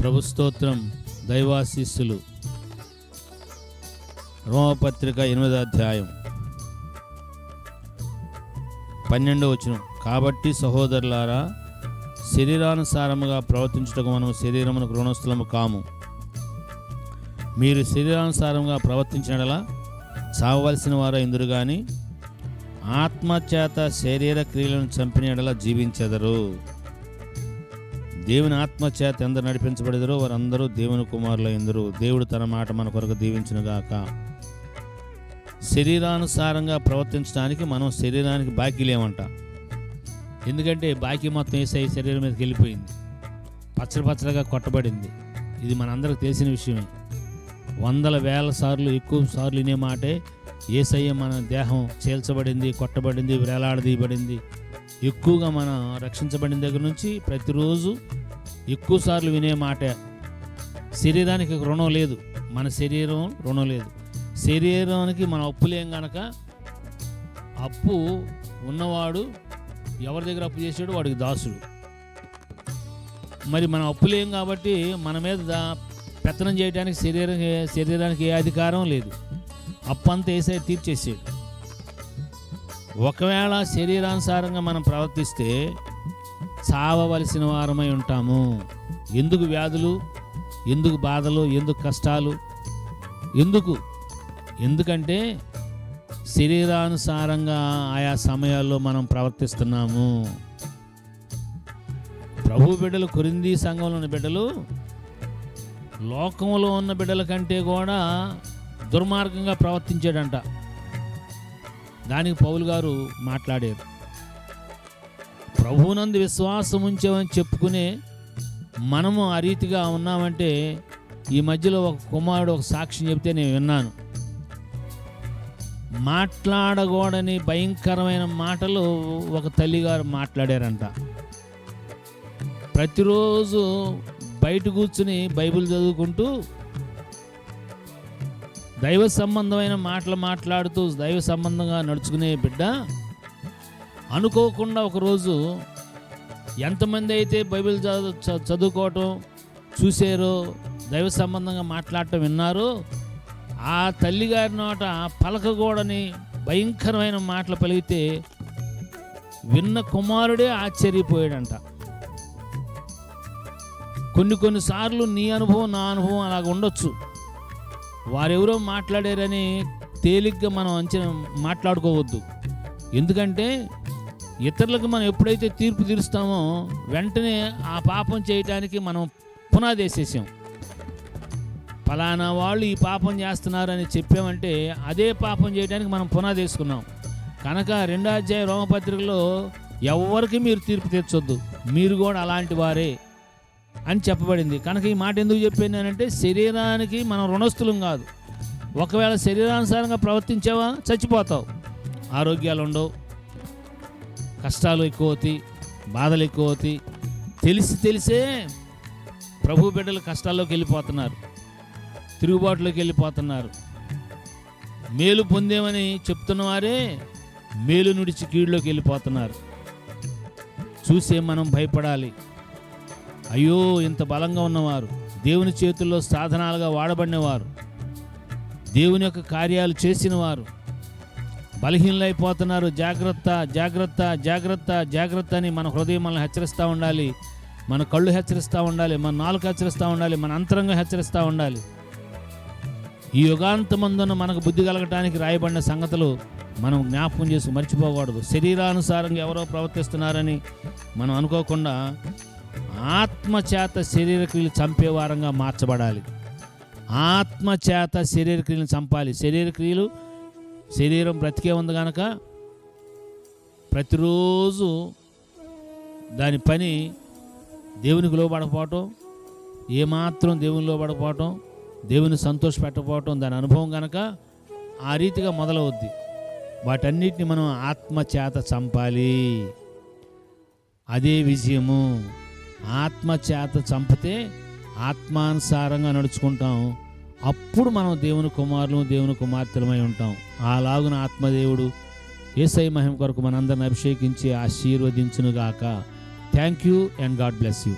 ప్రభు స్తోత్రం దైవాశీస్సులు. రోమపత్రిక ఎనిమిదో అధ్యాయం. పన్నెండో వచనం. కాబట్టి సహోదరులారా శరీరానుసారముగా ప్రవర్తించుటకు మనం శరీరమునకు రుణస్థలము కాము. మీరు శరీరానుసారంగా ప్రవర్తించినలా చావవలసిన వారు ఇందురు కానీ ఆత్మచేత శరీర క్రియలను చంపినడలా జీవించెదరు. దేవుని ఆత్మచేత ఎందరు నడిపించబడేదరో వారందరూ దేవుని కుమారులు ఎందరు దేవుడు తన మాట మన కొరకు దీవించునుగాక శరీరానుసారంగా ప్రవర్తించడానికి మనం శరీరానికి బాకీ లేమంట. ఎందుకంటే బాకీ మొత్తం వేసే శరీరం మీదకి వెళ్ళిపోయింది. పచ్చడి పచ్చడిగా కొట్టబడింది. ఇది మనందరికి తెలిసిన విషయమే. వందల వేల సార్లు ఎక్కువ సార్లు వినే మాటే ఏసయ్య మన దేహం చేల్చబడింది కొట్టబడింది వేలాడదీయబడింది. ఎక్కువగా మనం రక్షించబడిన దగ్గర నుంచి ప్రతిరోజు ఎక్కువ సార్లు వినే మాట. శరీరానికి రుణం లేదు. మన శరీరం రుణం లేదు. శరీరానికి మన అప్పులేం గనక అప్పు ఉన్నవాడు ఎవరి దగ్గర అప్పు చేసాడు వాడికి దాసుడు. మరి మనం అప్పులేం కాబట్టి మన మీద దా- పెత్తనం చేయడానికి శరీరం శరీరానికి ఏ అధికారం లేదు. అప్పంతా వేసే తీర్చేసాడు. ఒకవేళ శరీరానుసారంగా మనం ప్రవర్తిస్తే చావవలసిన వారమై ఉంటాము. ఎందుకు వ్యాధులు? ఎందుకు బాధలు? ఎందుకు కష్టాలు? ఎందుకు? ఎందుకంటే శరీరానుసారంగా ఆయా సమయాల్లో మనం ప్రవర్తిస్తున్నాము. ప్రభు బిడ్డలు కొరింది సంఘంలో ఉన్న బిడ్డలు లోకంలో ఉన్న బిడ్డల కంటే కూడా దుర్మార్గంగా ప్రవర్తించాడంట. దానికి పౌలు గారు మాట్లాడారు. ప్రభువునందు విశ్వాసం ఉంచామని చెప్పుకునే మనము ఆ రీతిగా ఉన్నామంటే ఈ మధ్యలో ఒక కుమారుడు ఒక సాక్షి చెప్తే నేను విన్నాను. మాట్లాడకూడని భయంకరమైన మాటలు ఒక తల్లిగారు మాట్లాడారంట. ప్రతిరోజు బయట కూర్చుని బైబిల్ చదువుకుంటూ దైవ సంబంధమైన మాటలు మాట్లాడుతూ దైవ సంబంధంగా నడుచుకునే బిడ్డ అనుకోకుండా ఒకరోజు ఎంతమంది అయితే బైబిల్ చదువు చ- చదువుకోవటం చూసారో దైవ సంబంధంగా మాట్లాడటం విన్నారో ఆ తల్లిగారి నోట పలకగూడని భయంకరమైన మాటలు పలిగితే విన్న కుమారుడే ఆశ్చర్యపోయాడంట. కొన్ని కొన్నిసార్లు నీ అనుభవం నా అనుభవం అలాగ ఉండొచ్చు. వారెవరో మాట్లాడారని తేలిగ్గా మనం అంచనా మాట్లాడుకోవద్దు. ఎందుకంటే ఇతరులకు మనం ఎప్పుడైతే తీర్పు తీరుస్తామో వెంటనే ఆ పాపం చేయటానికి మనం పునాది వేసేసాం. ఫలానా వాళ్ళు ఈ పాపం చేస్తున్నారని చెప్పామంటే అదే పాపం చేయడానికి మనం పునాది వేసుకున్నాం. కనుక రెండో అధ్యాయ రోమపత్రికలో ఎవరికి మీరు తీర్పు తీర్చొద్దు. మీరు కూడా అలాంటి వారే. అని చెప్పబడింది. కనుక ఈ మాట ఎందుకు చెప్పానంటే శరీరానికి మనం రుణస్థులం కాదు. ఒకవేళ శరీరానుసారంగా ప్రవర్తించావా చచ్చిపోతావు. ఆరోగ్యాలు ఉండవు. కష్టాలు ఎక్కువ అవుతాయి బాధలు ఎక్కువ అవుతాయి. తెలిసి తెలిసే ప్రభు బిడ్డలు కష్టాల్లోకి వెళ్ళిపోతున్నారు. తిరుగుబాటులోకి వెళ్ళిపోతున్నారు. మేలు పొందేమని చెప్తున్నవారే మేలు నుడిచి కీడులోకి వెళ్ళిపోతున్నారు. చూసే మనం భయపడాలి. అయ్యో ఇంత బలంగా ఉన్నవారు. దేవుని చేతుల్లో సాధనాలుగా వాడబడినవారు. దేవుని యొక్క కార్యాలు చేసిన వారు బలహీనలైపోతున్నారు. జాగ్రత్త జాగ్రత్త జాగ్రత్త జాగ్రత్త అని మన హృదయం మనల్ని హెచ్చరిస్తూ ఉండాలి. మన కళ్ళు హెచ్చరిస్తూ ఉండాలి. మన నాలుక హెచ్చరిస్తూ ఉండాలి. మన అంతరంగం హెచ్చరిస్తూ ఉండాలి. ఈ యుగాంతమందున మనకు బుద్ధి కలగటానికి రాయబడిన సంగతులు మనం జ్ఞాపకం చేసి మర్చిపోకూడదు. శరీరానుసారంగా ఎవరో ప్రవర్తిస్తున్నారని మనం అనుకోకుండా ఆత్మచేత శరీర క్రియలు చంపేవారంగా మార్చబడాలి. ఆత్మచేత శరీర క్రియలను చంపాలి. శరీర క్రియలు శరీరం బ్రతికే ఉంది కనుక ప్రతిరోజు దాని పని దేవునికి లోబడకపోవటం ఏమాత్రం దేవుని లోబడకపోవటం దేవుని సంతోషపెట్టకపోవటం దాని అనుభవం కనుక ఆ రీతిగా మొదలవుద్ది. వాటన్నిటిని మనం ఆత్మచేత చంపాలి. అదే విజయము. ఆత్మచేత చంపితే ఆత్మానుసారంగా నడుచుకుంటాం. అప్పుడు మనం దేవుని కుమారులు దేవుని కుమార్తెలమై ఉంటాం. అలాగున ఆత్మదేవుడు ఏసై మహిమ కొరకు మనందరిని అభిషేకించి ఆశీర్వదించునుగాక. Thank you and God bless you